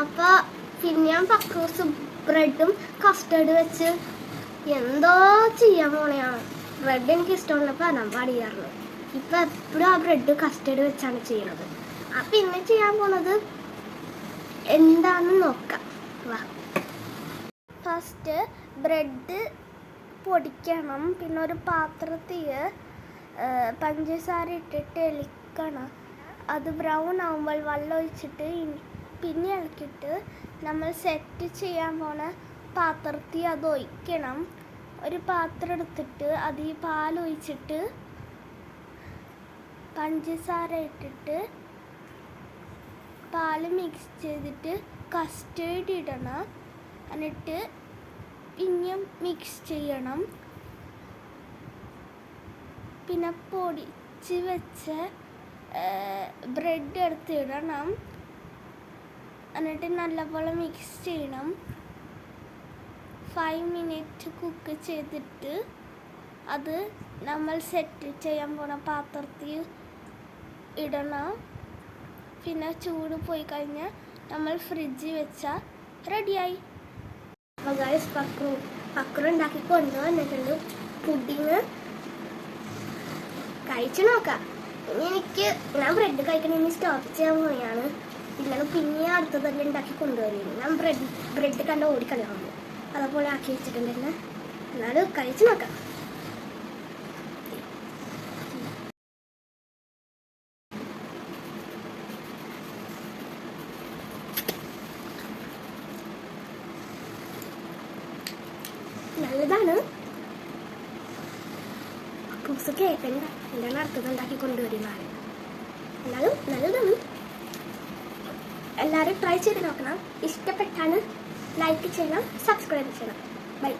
അപ്പൊ പിന്നെ ഞാൻ പക്കൂസും ബ്രെഡും കസ്റ്റേർഡ് വെച്ച് എന്തോ ചെയ്യാൻ പോണെയാണ്. ബ്രെഡ് എനിക്ക് ഇഷ്ടമുള്ളപ്പോൾ ഞാൻ പാടിയാറുള്ളത് ഇപ്പൊ എപ്പോഴും ആ ബ്രെഡ് കസ്റ്റേർഡ് വെച്ചാണ് ചെയ്യുന്നത് അപ്പൊ ഇന്ന് ചെയ്യാൻ പോണത് എന്താണെന്ന് നോക്കാം. വാ. ഫസ്റ്റ് ബ്രെഡ് പൊടിക്കണം പിന്നെ ഒരു പാത്രത്തിൽ പഞ്ചസാര ഇട്ടിട്ട് എളിക്കണം അത് ബ്രൗൺ ആകുമ്പോൾ വെള്ളം ഒഴിച്ചിട്ട് പിന്നെ ഇളക്കിയിട്ട് നമ്മൾ സെറ്റ് ചെയ്യാൻ പോണ പാത്രത്തിൽ അത് ഒഴിക്കണം. ഒരു പാത്രം എടുത്തിട്ട് അതിൽ പാൽ ഒഴിച്ചിട്ട് പഞ്ചസാര ഇട്ടിട്ട് പാൽ മിക്സ് ചെയ്തിട്ട് കസ്റ്റേർഡ് ഇടണം. എന്നിട്ട് പിന്നെയും മിക്സ് ചെയ്യണം. പിന്നെ പൊടിച്ച് വെച്ച ബ്രെഡ് എടുത്ത് ഇടണം എന്നിട്ട് നല്ലപോലെ മിക്സ് ചെയ്യണം. ഫൈവ് മിനിറ്റ് കുക്ക് ചെയ്തിട്ട് അത് നമ്മൾ സെറ്റ് ചെയ്യാൻ പോണ പാത്രത്തിൽ ഇടണം. പിന്നെ ചൂട് പോയി കഴിഞ്ഞാൽ നമ്മൾ ഫ്രിഡ്ജിൽ വെച്ചാൽ റെഡിയായി അപ്പോൾ പക്രു പക്രു ഉണ്ടാക്കി കൊണ്ടുവന്നിട്ടുണ്ട് പുഡിങ് കഴിച്ചു നോക്കാം. ഇനി എനിക്ക് ഞാൻ ബ്രെഡ് കഴിക്കണമെങ്കിൽ സ്റ്റോപ്പ് ചെയ്യാൻ പോയാണ് ഇല്ലെങ്കിൽ പിന്നെ അടുത്ത് തന്നെ ഉണ്ടാക്കി കൊണ്ടുവരുന്നു ഞാൻ ബ്രെഡ് ബ്രെഡ് കണ്ട ഓടിക്കളയാണ് അതേപോലെ ആക്കി വെച്ചിട്ടുണ്ട് എന്നെ. എന്നാലും കഴിച്ചു നോക്കാം. നല്ലതാണ്. കേൾക്കണ്ട എന്താണ് അർത്ഥം ഉണ്ടാക്കി കൊണ്ടുവരുന്നതാണ് എന്നാലും നല്ലതാണ്. എല്ലാവരും ട്രൈ ചെയ്ത് നോക്കണം. ഇഷ്ടപ്പെട്ടാണ് ലൈക്ക് ചെയ്യണം സബ്സ്ക്രൈബ് ചെയ്യണം. ബൈ